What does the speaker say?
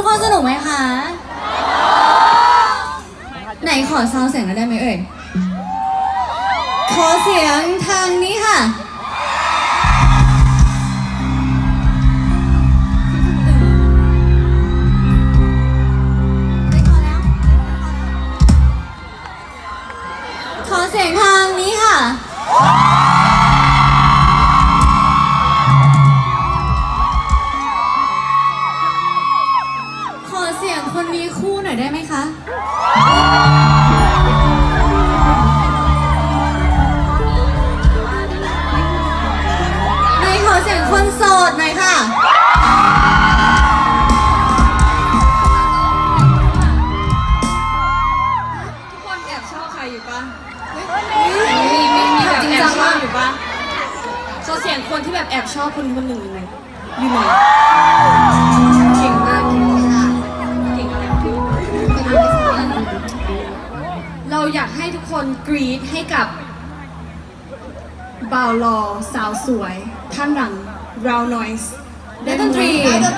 ทุกคนสนุกไหมคะ ไหนขอซาวเสียงหน่อยได้ไหมเอ่ย ขอเสียงทางนี้ค่ะ ขอเสียงทางนี้ คนมีคู่หน่อยได้ไหมคะ ในขอเสียงคนโสดหน่อยค่ะ ทุกคนแอบชอบใครอยู่ปะมีมีมีแบบจริงแอจับงชอมาบกอยู่ปะโชว์เสียงคนที่แบบแอบชอบคนคนหนึ่งอยู่ไหนอยู่ไหน อยากให้ทุกคนกรี๊ดให้กับบ่าวหล่อสาวสวยท่านหลัง Brown Noise ได้ดนตรีใช่ได้ได้ดนตรีนะจ๊ะ